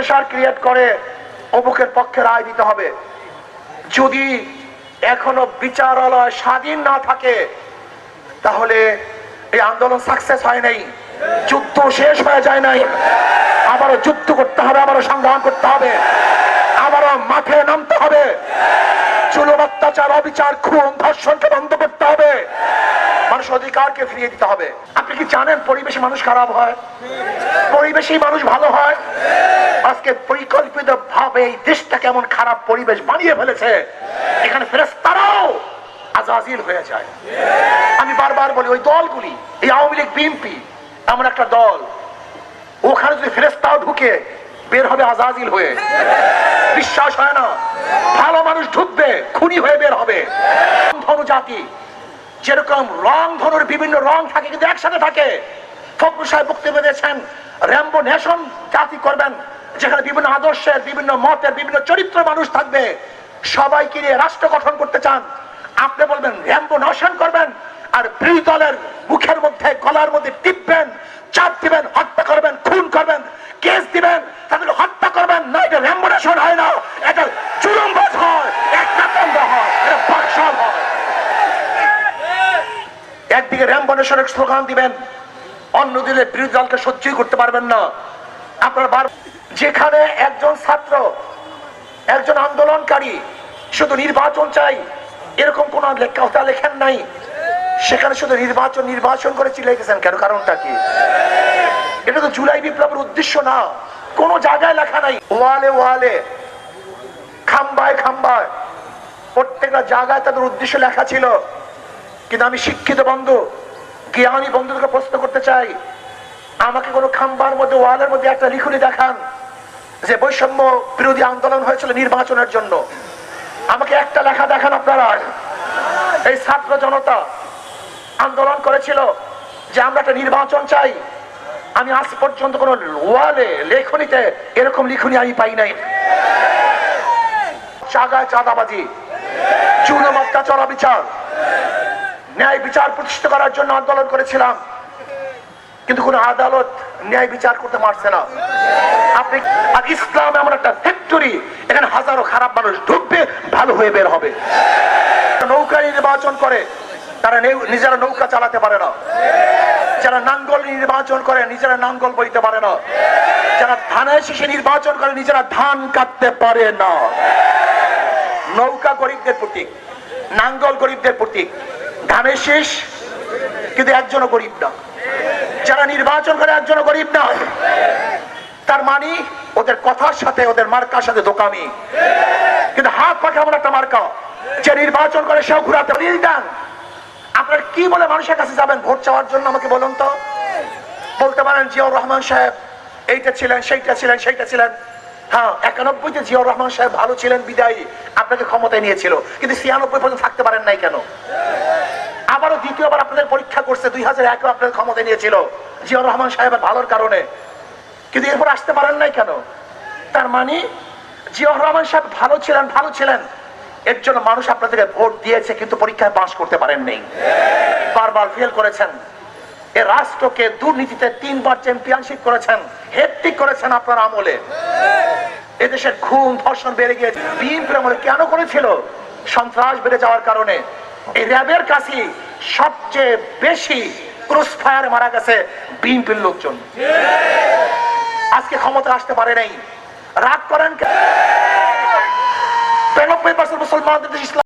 Pressure create করে অমুকের পক্ষে রায় দিতে হবে। যদি এখনও বিচারালয় স্বাধীন না থাকে, তাহলে এই আন্দোলন সাকসেস হয় নাই, যুদ্ধ শেষ হয়ে যায় নাই। আবারও যুদ্ধ করতে হবে, আবারও সংগ্রাম করতে হবে, আবারও মাঠে নামতে হবে। চুলম অত্যাচার অবিচার, খুন, ধর্ষণকে বন্ধ করতে হবে। অধিকারকে ফিরিয়ে দিতে হবে। আপনি কি জানেন পরিবেশে মানুষ খারাপ হয়? পরিবেশেই মানুষ ভালো হয়? আজকে পরিকল্পিত ভাবে এই দেশটা কেমন খারাপ পরিবেশ বানিয়ে ফেলেছে, এখানে ফেরেস্তারাও আজাজিল হয়ে যায়। আমি বারবার বলি, ওই দলগুলি, এই আওয়ামী লীগ, বিএনপি, এমন একটা দল, ওখানে যদি ফেরেস্তাও ঢুকে, বের হবে আজাজিল হয়ে। বিশ্বাস হয় না, ভালো মানুষ ঢুকবে, খুনি হয়ে বের হবে। জাতি যেরকম রং ধনুর বিভিন্ন রং থাকে, কিন্তু একসাথে থাকে। ফখরুল সাহেব বক্তব্য দিয়েছেন র্যাম্বো নেশন জাতি করবেন, যেখানে বিভিন্ন আদর্শের, বিভিন্ন মতের, বিভিন্ন চরিত্র মানুষ থাকবে। সবাইকে নিয়ে রাষ্ট্র গঠন করতে চান। আপনি বলবেন, র্যাম্বো নেশন করবেন, আর বিরোধী দলের মুখের মধ্যে, গলার মধ্যে টিপবেন, চাপ দিবেন, হত্যা করবেন, খুন করবেন, কেস দিবেন তাদেরকে হত্যা করবেন। না, এটা র্যাম্বো নেশন হয় না, এটা চুরমবাজ হয় একটা হয় এটা বাকশাল হয় একদিকে র্যাম্বনেশ্বরের স্লোগান দিবেন, অন্যদিকে বিরোধী দলকে সহ্যই করতে পারবেন না। আপনার বার যেখানে একজন ছাত্র, একজন আন্দোলনকারী শুধু নির্বাচন চাই এরকম কোন কথা লেখেন নাই। সেখানে শুধু নির্বাচন নির্বাচন করে চিলাই গেছেন কেন? কারণটা কি? এটা তো জুলাই বিপ্লবের উদ্দেশ্য না। কোন জায়গায় লেখা নাই। ওয়ালে ওয়ালে, খাম্বায় খাম্বায়। প্রত্যেকটা জায়গায় তাদের উদ্দেশ্য লেখা ছিল। কিন্তু আমি শিক্ষিত বন্ধু, জ্ঞানী বন্ধুদেরকে প্রশ্ন করতে চাই, আমাকে কোনো খাম্বার মধ্যে, ওয়ালের মধ্যে একটা লিখুনি দেখান যে বৈষম্য বিরোধী আন্দোলন হয়েছিল নির্বাচনের জন্য। আমাকে একটা লেখা দেখান আপনারা। এই ছাত্র জনতা আন্দোলন করেছিল যে আমরা একটা নির্বাচন চাই। আমি আজ পর্যন্ত কোন ওয়ালে, লেখনীতে এরকম লিখুনি আমি পাই নাই। চাগায় চাঁদাবাজি চুনো অত্যাচার বিচার। ন্যায় বিচার প্রতিষ্ঠিত করার জন্য আন্দোলন করেছিলাম। কিন্তু কোন আদালত ন্যায় বিচার করতে পারছে না। আপনি আর ইসলাম এমন একটা ফ্যাক্টরি এখানে হাজারো খারাপ মানুষ ঢুকবে, ভালো হয়ে বের হবে। নৌকা নির্বাচন করে, তারা নিজেরা নৌকা চালাতে পারে না। যারা নাঙ্গল নির্বাচন করে, নিজেরা নাঙ্গল বইতে পারে না। যারা ধানের শেষে নির্বাচন করে, নিজেরা ধান কাটতে পারে না। নৌকা গরিবদের প্রতীক, নাঙ্গল গরিবদের প্রতীক। ধানের শেষ, কিন্তু একজনও গরিব না। যারা নির্বাচন করে একজনও গরিব না। তার মানে ওদের কথার সাথে, ওদের মার্কার সাথে দোকামি। কিন্তু হাত পাখা এমন একটা মার্কা, যে নির্বাচন করে সেও ঘুরাতে দেন আপনার কি বলে মানুষের কাছে যাবেন ভোট চাওয়ার জন্য আমাকে বলুন তো? বলতে পারেন, জিয়াউর রহমান সাহেব এইটা ছিলেন, সেইটা ছিলেন সেইটা ছিলেন। হ্যাঁ একানব্বইতে জিয়াউর রহমান সাহেব ভালো ছিলেন, বিদায়ী। আপনাকে ক্ষমতায় নিয়েছিল। কিন্তু ছিয়ানব্বই পর্যন্ত থাকতে পারেন নাই কেন? আবারও দ্বিতীয়বার আপনাদের পরীক্ষা করছে, দুই হাজার একে আপনাদের ক্ষমতায় নিয়েছিল, জিয়াউর রহমান সাহেবের ভালোর কারণে। কিন্তু এরপর আসতে পারেন নাই কেন? তার মানে জিয়াউর রহমান সাহেব ভালো ছিলেন ভালো ছিলেন। এর জন্য মানুষ আপনাদেরকে ভোট দিয়েছে, কিন্তু পরীক্ষায় পাশ করতে পারেন নেই। বারবার ফেল করেছেন। এ রাষ্ট্রকে দুর্নীতিতে তিনবার চ্যাম্পিয়নশিপ করেছেন হেট্রিক করেছেন আপনার আমলে। এদেশের খুন ধর্ষণ বেড়ে গিয়েছে। বিএনপি আমলে কেন করেছিল সন্ত্রাস বেড়ে যাওয়ার কারণে। র্যাবের কাছে সবচেয়ে বেশি ক্রস ফায়ার মারা গেছে বিএনপির লোকজন আজকে ক্ষমতা আসতে পারে নাই রাগ করেন কেন? 92% মুসলমানদের ইসলাম